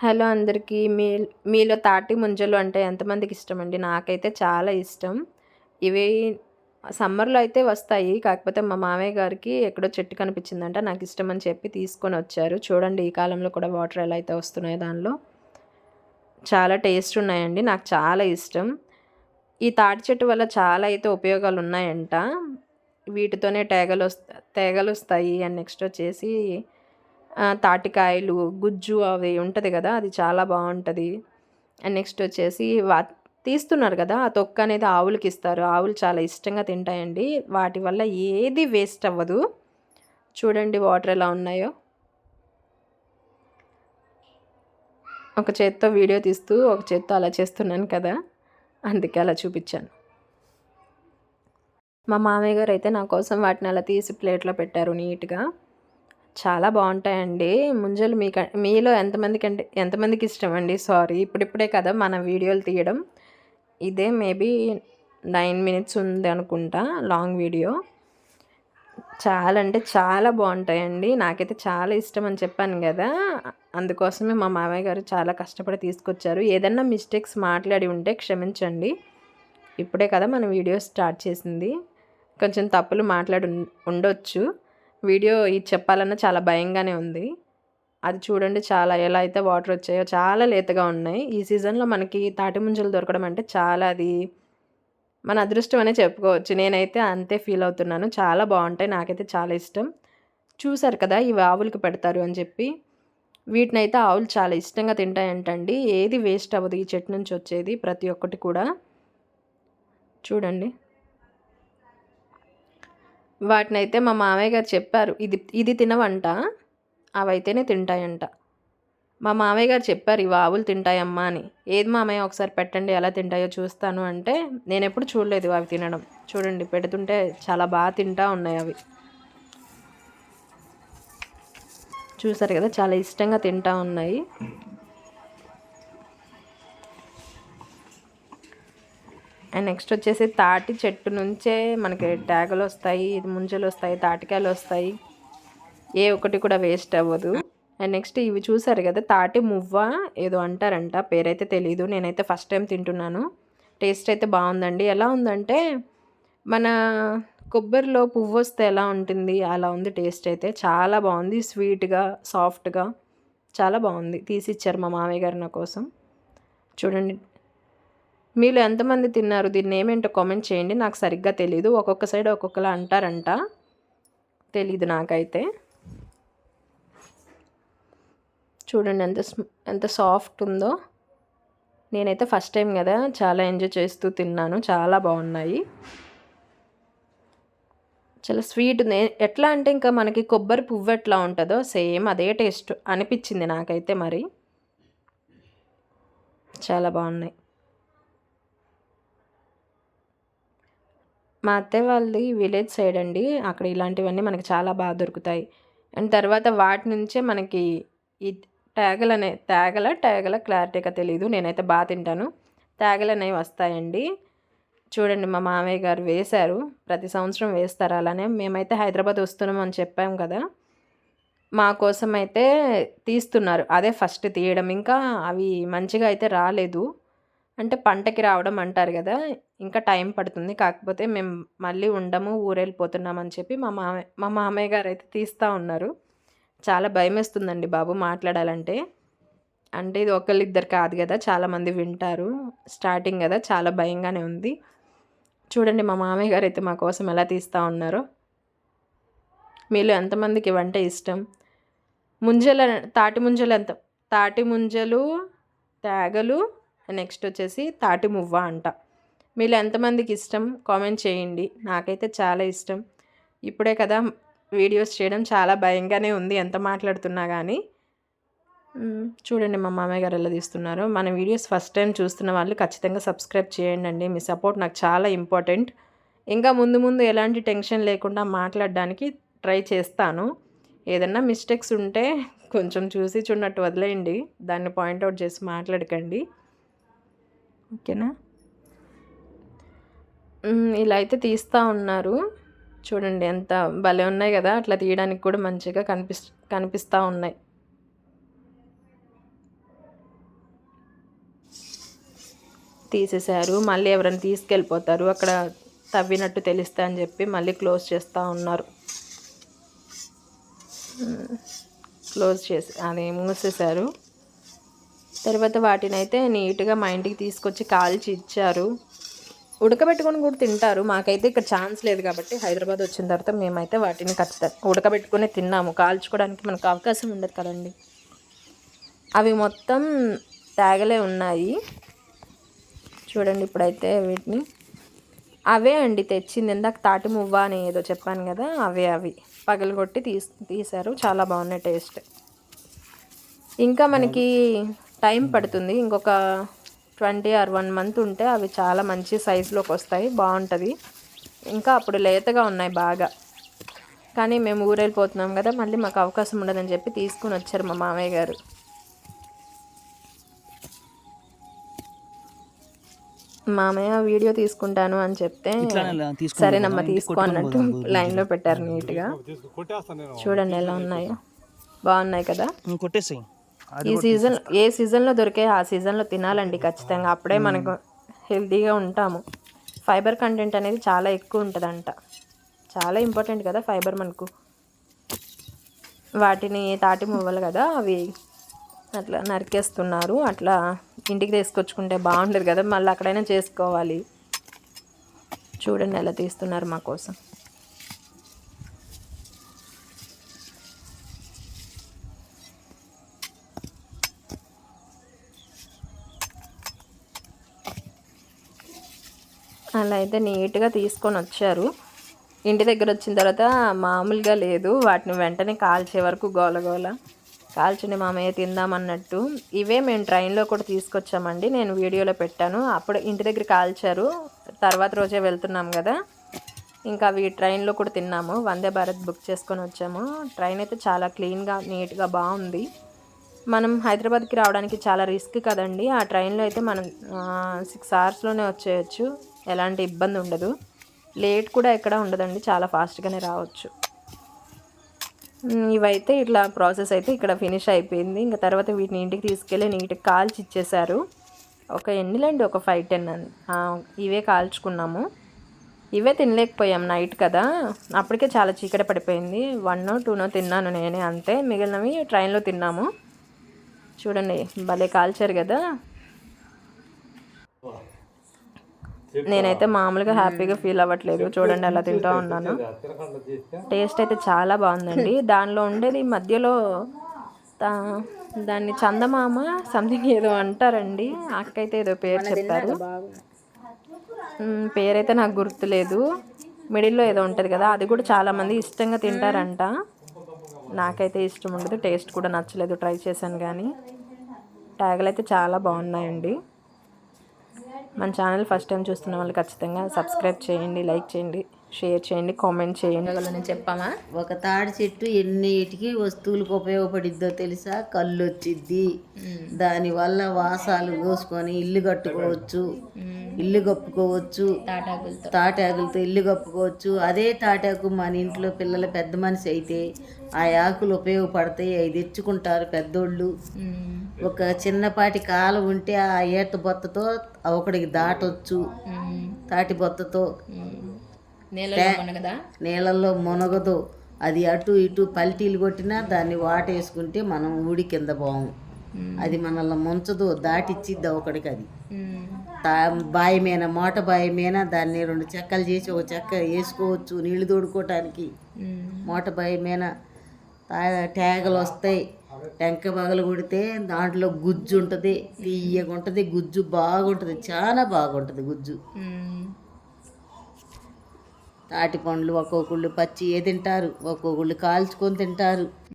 Hello అందరికీ. మీ మీలో తాటి ముంజలు అంటే ఎంతమందికి ఇష్టం అండి నాకైతే చాలా ఇష్టం. ఇవి సమ్మర్లో అయితే వస్తాయి. కాకపోతే మా మామయ్య గారికి ఎక్కడో చెట్టు కనిపించిందంట నాకు ఇష్టం అని చెప్పి తీసుకొని వచ్చారు. చూడండి ఈ కాలంలో కూడా వాటర్ ఎలా అయితే వస్తున్నాయో దానిలో. చాలా టేస్ట్ ఉన్నాయండి. నాకు చాలా ఇష్టం. ఈ తాటి చెట్టు వల్ల చాలా అయితే ఉపయోగాలు ఉన్నాయంట. వీటితోనే తేగలు వస్తా తేగలు వస్తాయి అండ్ నెక్స్ట్ వచ్చేసి తాటికాయలు గుజ్జు అవి ఉంటుంది కదా అది చాలా బాగుంటుంది. అండ్ నెక్స్ట్ వచ్చేసి వా తీస్తున్నారు కదా ఆ తొక్క అనేది ఆవులకి ఇస్తారు. ఆవులు చాలా ఇష్టంగా తింటాయండి. వాటి వల్ల ఏది వేస్ట్ అవ్వదు. చూడండి వాటర్ ఎలా ఉన్నాయో. ఒక చేత్తో వీడియో తీస్తూ ఒక చేత్తో అలా చేస్తున్నాను కదా అందుకే అలా చూపించాను. మా మామయ్య గారు అయితే నా కోసం వాటిని అలా తీసి ప్లేట్లో పెట్టారు నీట్గా. చాలా బాగుంటాయండి. ముంజలు మీక మీలో ఎంతమందికి అంటే ఎంతమందికి ఇష్టం అండి సారీ. ఇప్పుడిప్పుడే కదా మన వీడియోలు తీయడం. ఇదే మేబీ నైన్ మినిట్స్ ఉంది అనుకుంటా లాంగ్ వీడియో. చాలా అంటే చాలా బాగుంటాయండి. నాకైతే చాలా ఇష్టం అని చెప్పాను కదా. అందుకోసమే మా మామయ్య గారు చాలా కష్టపడి తీసుకొచ్చారు. ఏదన్నా మిస్టేక్స్ మాట్లాడి ఉంటే క్షమించండి. ఇప్పుడే కదా మన వీడియో స్టార్ట్ చేసింది. కొంచెం తప్పులు మాట్లాడి ఉండొచ్చు. వీడియో ఇది చెప్పాలన్నా చాలా భయంగానే ఉంది. అది చూడండి చాలా ఎలా అయితే వాటర్ వచ్చాయో చాలా లేతగా ఉన్నాయి. ఈ సీజన్లో మనకి తాటి ముంజలు దొరకడం అంటే చాలా అది మన అదృష్టం అనే చెప్పుకోవచ్చు. నేనైతే అంతే ఫీల్ అవుతున్నాను. చాలా బాగుంటాయి. నాకైతే చాలా ఇష్టం. చూసారు కదా ఇవి ఆవులకి పెడతారు అని చెప్పి. వీటినైతే ఆవులు చాలా ఇష్టంగా తింటాయంటండి. ఏది వేస్ట్ అవ్వదు. ఈ చెట్టు నుంచి వచ్చేది ప్రతి ఒక్కటి కూడా. చూడండి. వాటినైతే మా మామయ్య గారు చెప్పారు. ఇది ఇది తినవంట అవైతేనే తింటాయంట. మా మామయ్య గారు చెప్పారు ఇవి ఆవులు తింటాయమ్మా అని. ఏది మామయ్య ఒకసారి పెట్టండి ఎలా తింటాయో చూస్తాను అంటే నేను ఎప్పుడు చూడలేదు అవి తినడం. చూడండి పెడుతుంటే చాలా బాగా తింటా ఉన్నాయి అవి. చూసారు కదా చాలా ఇష్టంగా తింటా ఉన్నాయి. అండ్ నెక్స్ట్ వచ్చేసి తాటి చెట్టు నుంచే మనకి ట్యాగలు వస్తాయి ముంజలు వస్తాయి తాటికాయలు వస్తాయి. ఏ ఒక్కటి కూడా వేస్ట్ అవ్వదు. అండ్ నెక్స్ట్ ఇవి చూసారు కదా తాటి మువ్వ ఏదో అంటారంట పేరైతే తెలీదు నేనైతే ఫస్ట్ టైం తింటున్నాను. టేస్ట్ అయితే బాగుందండి. ఎలా ఉందంటే మన కొబ్బరిలో పువ్వు వస్తే ఎలా ఉంటుంది అలా ఉంది టేస్ట్ అయితే. చాలా బాగుంది స్వీట్గా సాఫ్ట్గా చాలా బాగుంది. తీసిచ్చారు మా మామయ్య గారు నా కోసం. చూడండి మీలో ఎంతమంది తిన్నారు? దీన్ని ఏమేంటో కామెంట్ చేయండి. నాకు సరిగ్గా తెలీదు. ఒక్కొక్క సైడ్ ఒక్కొక్కలా అంటారంట. తెలీదు నాకైతే. చూడండి ఎంత ఎంత సాఫ్ట్ ఉందో. నేనైతే ఫస్ట్ టైం కదా చాలా ఎంజాయ్ చేస్తూ తిన్నాను. చాలా బాగున్నాయి. చాలా స్వీట్ ఎట్లా అంటే ఇంకా మనకి కొబ్బరి పువ్వు ఎట్లా ఉంటుందో సేమ్ అదే టేస్ట్ అనిపించింది నాకైతే మరి. చాలా బాగున్నాయి. మా అత్తయ్య వాళ్ళది విలేజ్ సైడ్ అండి. అక్కడ ఇలాంటివన్నీ మనకి చాలా బాగా దొరుకుతాయి. అండ్ తర్వాత వాటి నుంచే మనకి ఈ ట్యాగలు అనే తేగల ట్యాగల క్లారిటీగా తెలియదు నేనైతే బాగా తింటాను. తేగలు అనేవి వస్తాయండి. చూడండి మా మామయ్య గారు వేశారు. ప్రతి సంవత్సరం వేస్తారు అలానే. మేమైతే హైదరాబాద్ వస్తున్నాం అని చెప్పాం కదా. మా కోసం అయితే తీస్తున్నారు. అదే ఫస్ట్ తీయడం. ఇంకా అవి మంచిగా అయితే రాలేదు. అంటే పంటకి రావడం అంటారు కదా ఇంకా టైం పడుతుంది. కాకపోతే మేము మళ్ళీ ఉండము ఊరెళ్ళిపోతున్నామని చెప్పి మా మామయ్య మా మామయ్య గారు అయితే తీస్తూ ఉన్నారు. చాలా భయం వేస్తుందండి బాబు మాట్లాడాలంటే. అంటే ఇది ఒకళ్ళిద్దరు కాదు కదా చాలామంది వింటారు. స్టార్టింగ్ కదా చాలా భయంగానే ఉంది. చూడండి మా మామయ్య గారు అయితే మా కోసం ఎలా తీస్తూ ఉన్నారో. మీలో ఎంతమందికి వంట ఇష్టం? ముంజల తాటి ముంజలు ఎంత? తాటి ముంజలు తేగలు నెక్స్ట్ వచ్చేసి తాటి మువ్వ అంట. మీరు ఎంతమందికి ఇష్టం? కామెంట్ చేయండి. నాకైతే చాలా ఇష్టం. ఇప్పుడే కదా వీడియోస్ చేయడం చాలా భయంగానే ఉంది ఎంత మాట్లాడుతున్నా కానీ చూడండి మా మామయ్య గారు ఎలా తీస్తున్నారు. మన వీడియోస్ ఫస్ట్ టైం చూస్తున్న వాళ్ళు ఖచ్చితంగా సబ్స్క్రైబ్ చేయండి అండి మీ సపోర్ట్ నాకు చాలా ఇంపార్టెంట్. ఇంకా ముందు ముందు ఎలాంటి టెన్షన్ లేకుండా మాట్లాడడానికి ట్రై చేస్తాను. ఏదన్నా మిస్టేక్స్ ఉంటే కొంచెం చూసి చూడనట్టు వదిలేయండి. దాన్ని పాయింట్అవుట్ చేసి మాట్లాడకండి. ఓకేనా? ఇలా అయితే తీస్తూ ఉన్నారు. చూడండి ఎంత భలే ఉన్నాయి కదా అట్లా తీయడానికి కూడా మంచిగా కనిపిస్ కనిపిస్తూ ఉన్నాయి. తీసేశారు. మళ్ళీ ఎవరైనా తీసుకెళ్ళిపోతారు. అక్కడ తవ్వినట్టు తెలిస్తే అని చెప్పి మళ్ళీ క్లోజ్ చేస్తూ ఉన్నారు. క్లోజ్ చేసి అది మూసేశారు? తర్వాత వాటిని అయితే నీట్గా మా ఇంటికి తీసుకొచ్చి కాల్చి ఇచ్చారు. ఉడకబెట్టుకొని కూడా తింటారు. మాకైతే ఇక్కడ ఛాన్స్ లేదు కాబట్టి హైదరాబాద్ వచ్చిన తర్వాత మేమైతే వాటిని ఖచ్చితంగా ఉడకబెట్టుకొని తిన్నాము. కాల్చుకోవడానికి మనకు అవకాశం ఉండదు కదండి. అవి మొత్తం తేగలే ఉన్నాయి. చూడండి ఇప్పుడైతే వీటిని. అవే అండి తెచ్చింది. ఇందాక తాటి మువ్వ అని ఏదో చెప్పాను కదా అవే అవి. పగలగొట్టి తీస్ తీశారు. చాలా బాగున్నాయి టేస్ట్. ఇంకా మనకి టైం పడుతుంది. ఇంకొక ట్వంటీ ఆర్ వన్ మంత్ ఉంటే అవి చాలా మంచి సైజులోకి వస్తాయి. బాగుంటుంది. ఇంకా అప్పుడు లేతగా ఉన్నాయి బాగా. కానీ మేము ఊరెళ్ళిపోతున్నాం కదా మళ్ళీ మాకు అవకాశం ఉండదని చెప్పి తీసుకుని వచ్చారు మా మామయ్య గారు. మామయ్య వీడియో తీసుకుంటాను అని చెప్తే సరేనమ్మా తీసుకో అన్నట్టు లైన్లో పెట్టారు నీట్గా చూడండి ఎలా ఉన్నాయో. బాగున్నాయి కదా? కొట్టేసాయి. ఈ సీజన్ ఏ సీజన్లో దొరికే ఆ సీజన్లో తినాలండి ఖచ్చితంగా. అప్పుడే మనకు హెల్తీగా ఉంటాము. ఫైబర్ కంటెంట్ అనేది చాలా ఎక్కువ ఉంటుందంట. చాలా ఇంపార్టెంట్ కదా ఫైబర్ మనకు. వాటిని తాటి మువ్వలు కదా అవి అట్లా నరికేస్తున్నారు. అట్లా ఇంటికి తీసుకొచ్చుకుంటే బాగుంటుంది కదా. మళ్ళీ అక్కడైనా చేసుకోవాలి. చూడండి ఎలా తీస్తున్నారు మా కోసం. అలా అయితే నీట్గా తీసుకొని వచ్చారు. ఇంటి దగ్గర వచ్చిన తర్వాత మామూలుగా లేదు. వాటిని వెంటనే కాల్చే వరకు గోలగోల కాల్చుని మామయ్య తిందామన్నట్టు ఇవే మేము ట్రైన్లో కూడా తీసుకొచ్చామండి. నేను వీడియోలో పెట్టాను. అప్పుడు ఇంటి దగ్గర కాల్చారు. తర్వాత రోజే వెళ్తున్నాం కదా. ఇంకా అవి ట్రైన్లో కూడా తిన్నాము. వందే భారత్ బుక్ చేసుకొని వచ్చాము. ట్రైన్ అయితే చాలా క్లీన్గా నీట్గా బాగుంది. మనం హైదరాబాద్కి రావడానికి చాలా రిస్క్ కదండి. ఆ ట్రైన్లో అయితే మనం సిక్స్ అవర్స్లోనే వచ్చేయచ్చు. ఎలాంటి ఇబ్బంది ఉండదు. లేట్ కూడా ఎక్కడ ఉండదండి. చాలా ఫాస్ట్గానే రావచ్చు. ఇవైతే ఇట్లా ప్రాసెస్ అయితే ఇక్కడ ఫినిష్ అయిపోయింది. ఇంకా తర్వాత వీటిని ఇంటికి తీసుకెళ్ళి నీట్గా కాల్చి ఇచ్చేసారు ఒక ఎన్నిలండి? ఒక ఫైవ్ టెన్ ఇవే కాల్చుకున్నాము. ఇవే తినలేకపోయాం నైట్ కదా. అప్పటికే చాలా చీకటి పడిపోయింది. వన్ టూనో తిన్నాను నేనే అంతే. మిగిలినవి ట్రైన్లో తిన్నాము. చూడండి భలే కాల్చారు కదా. నేనైతే మామూలుగా హ్యాపీగా ఫీల్ అవ్వట్లేదు. చూడండి అలా తింటూ ఉన్నాను. టేస్ట్ అయితే చాలా బాగుందండి. దానిలో ఉండేది మధ్యలో దాన్ని చందమామ సంథింగ్ ఏదో అంటారండి. అక్క అయితే ఏదో పేరు చెప్పారు. పేరైతే నాకు గుర్తులేదు. మిడిల్లో ఏదో ఉంటుంది కదా అది కూడా చాలామంది ఇష్టంగా తింటారంట. నాకైతే ఇష్టం ఉండదు టేస్ట్ కూడా నచ్చలేదు. ట్రై చేశాను కానీ. ట్యాగులు అయితే చాలా బాగున్నాయండి. మన ఛానల్ ఫస్ట్ టైం చూస్తున్న వాళ్ళు ఖచ్చితంగా సబ్స్క్రైబ్ చేయండి లైక్ చేయండి షేర్ చేయండి కామెంట్ చేయండి. నేను చెప్పామా? ఒక తాడి చెట్టు ఎన్నిటికి వస్తువులకు ఉపయోగపడిద్దో తెలుసా? కళ్ళు వచ్చిద్ది దానివల్ల వాసాలు కోసుకొని ఇల్లు కట్టుకోవచ్చు ఇల్లు కప్పుకోవచ్చు తాటాకులతో. తాటాకులతో ఇల్లు కప్పుకోవచ్చు. అదే తాటాకు మన ఇంట్లో పిల్లల పెద్ద మనిషి అయితే ఆ ఆకులు ఉపయోగపడతాయి అవి తెచ్చుకుంటారు పెద్దోళ్ళు. ఒక చిన్నపాటి కాలం ఉంటే ఆ ఈత బొత్తతో ఒకడికి దాటొచ్చు. తాటి బొత్తతో. నీళ్ళల్లో మునగదు? అది అటు ఇటు పల్టీలు కొట్టినా దాన్ని వాటేసుకుంటే మనం ఊడి కింద పోము అది మనల్ని ముంచదు దాటిచ్చిద్ది ఒకడికి అది. బాయి మీద మూట బాయి మీద దాన్ని రెండు చెక్కలు చేసి ఒక చెక్క వేసుకోవచ్చు నీళ్ళు తోడుకోవటానికి మూట బాయి మీద ట్యాగలు వస్తాయి. టెంక పగలు కొడితే దాంట్లో గుజ్జు ఉంటుంది. తీయగా ఉంటుంది. గుజ్జు బాగుంటుంది. చాలా బాగుంటుంది గుజ్జు. తాటి పండ్లు ఒక్కొక్కళ్ళు పచ్చి ఏ తింటారు? ఒక్కొక్కళ్ళు కాల్చుకొని తింటారు.